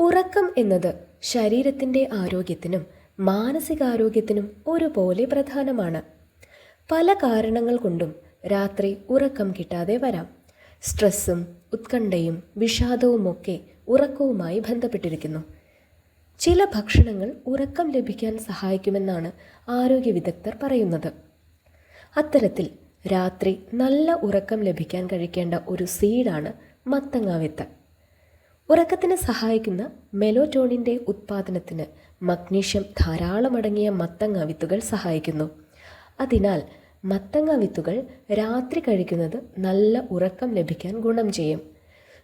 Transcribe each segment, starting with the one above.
ഉറക്കം എന്നത് ശരീരത്തിന്റെ ആരോഗ്യത്തിനും മാനസികാരോഗ്യത്തിനും ഒരുപോലെ പ്രധാനമാണ്. പല കാരണങ്ങൾ കൊണ്ടും രാത്രി ഉറക്കം കിട്ടാതെ വരാം. സ്ട്രെസ്സും ഉത്കണ്ഠയും വിഷാദവുമൊക്കെ ഉറക്കവുമായി ബന്ധപ്പെട്ടിരിക്കുന്നു. ചില ഭക്ഷണങ്ങൾ ഉറക്കം ലഭിക്കാൻ സഹായിക്കുമെന്നാണ് ആരോഗ്യ വിദഗ്ധർ പറയുന്നത്. അത്തരത്തിൽ രാത്രി നല്ല ഉറക്കം ലഭിക്കാൻ കഴിക്കേണ്ട ഒരു സീഡാണ് മത്തങ്ങാവിത്ത് ഉറക്കത്തിന് സഹായിക്കുന്ന മെലോറ്റോണിന്റെ ഉത്പാദനത്തിന് മഗ്നീഷ്യം ധാരാളം അടങ്ങിയ മത്തങ്ങ വിത്തുകൾ സഹായിക്കുന്നു. അതിനാൽ മത്തങ്ങ വിത്തുകൾ രാത്രി കഴിക്കുന്നത് നല്ല ഉറക്കം ലഭിക്കാൻ ഗുണം ചെയ്യും.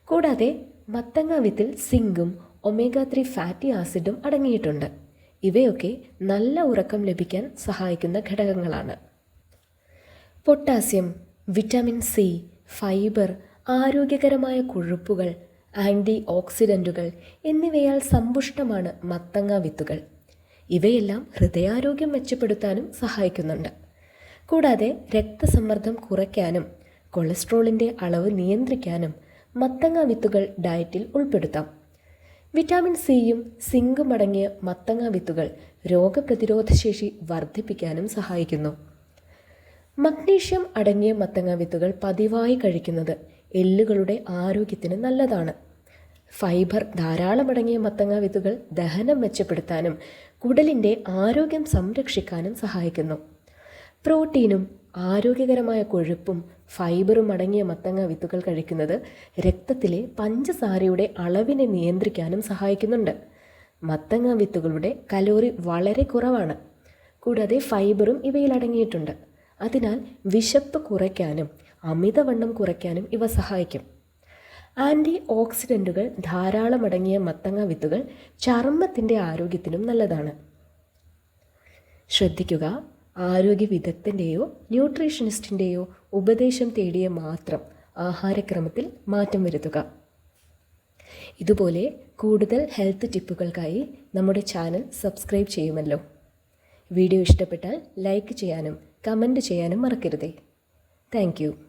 കൂടാതെ മത്തങ്ങ വിത്തിൽ സിങ്കും ഒമേഗ ത്രീ ഫാറ്റി ആസിഡും അടങ്ങിയിട്ടുണ്ട്. ഇവയൊക്കെ നല്ല ഉറക്കം ലഭിക്കാൻ സഹായിക്കുന്ന ഘടകങ്ങളാണ്. പൊട്ടാസ്യം വിറ്റാമിൻ സി ഫൈബർ ആരോഗ്യകരമായ കൊഴുപ്പുകൾ ആന്റി ഓക്സിഡന്റുകൾ എന്നിവയാൽ സമ്പുഷ്ടമാണ് മത്തങ്ങ വിത്തുകൾ. ഇവയെല്ലാം ഹൃദയാരോഗ്യം മെച്ചപ്പെടുത്താനും സഹായിക്കുന്നുണ്ട്. കൂടാതെ രക്തസമ്മർദ്ദം കുറയ്ക്കാനും കൊളസ്ട്രോളിന്റെ അളവ് നിയന്ത്രിക്കാനും മത്തങ്ങ വിത്തുകൾ ഡയറ്റിൽ ഉൾപ്പെടുത്താം. വിറ്റാമിൻ സിയും സിങ്കും അടങ്ങിയ മത്തങ്ങ വിത്തുകൾ രോഗപ്രതിരോധശേഷി വർദ്ധിപ്പിക്കാനും സഹായിക്കുന്നു. മഗ്നീഷ്യം അടങ്ങിയ മത്തങ്ങ വിത്തുകൾ പതിവായി കഴിക്കുന്നത് എല്ലുകളുടെ ആരോഗ്യത്തിന് നല്ലതാണ്. ഫൈബർ ധാരാളം അടങ്ങിയ മത്തങ്ങ വിത്തുകൾ ദഹനം മെച്ചപ്പെടുത്താനും കുടലിന്റെ ആരോഗ്യം സംരക്ഷിക്കാനും സഹായിക്കുന്നു. പ്രോട്ടീനും ആരോഗ്യകരമായ കൊഴുപ്പും ഫൈബറും അടങ്ങിയ മത്തങ്ങ വിത്തുകൾ കഴിക്കുന്നത് രക്തത്തിലെ പഞ്ചസാരയുടെ അളവിനെ നിയന്ത്രിക്കാനും സഹായിക്കുന്നുണ്ട്. മത്തങ്ങ വിത്തുകളുടെ കലോറി വളരെ കുറവാണ്. കൂടാതെ ഫൈബറും ഇവയിൽ അടങ്ങിയിട്ടുണ്ട്. അതിനാൽ വിശപ്പ് കുറയ്ക്കാനും അമിതവണ്ണം കുറയ്ക്കാനും ഇവ സഹായിക്കും. ആന്റി ഓക്സിഡന്റുകൾ ധാരാളം അടങ്ങിയ മത്തങ്ങ വിത്തുകൾ ചർമ്മത്തിന്റെ ആരോഗ്യത്തിനും നല്ലതാണ്. ശ്രദ്ധിക്കുക ആരോഗ്യ വിദഗ്ധന്റെയോ ന്യൂട്രീഷനിസ്റ്റിന്റെയോ ഉപദേശം തേടിയ മാത്രം ആഹാരക്രമത്തിൽ മാറ്റം വരുത്തുക. ഇതുപോലെ കൂടുതൽ ഹെൽത്ത് ടിപ്പുകൾക്കായി നമ്മുടെ ചാനൽ സബ്സ്ക്രൈബ് ചെയ്യുമല്ലോ. വീഡിയോ ഇഷ്ടപ്പെട്ടാൽ ലൈക്ക് ചെയ്യാനും കമന്റ് ചെയ്യാനും മറക്കരുതേ. താങ്ക്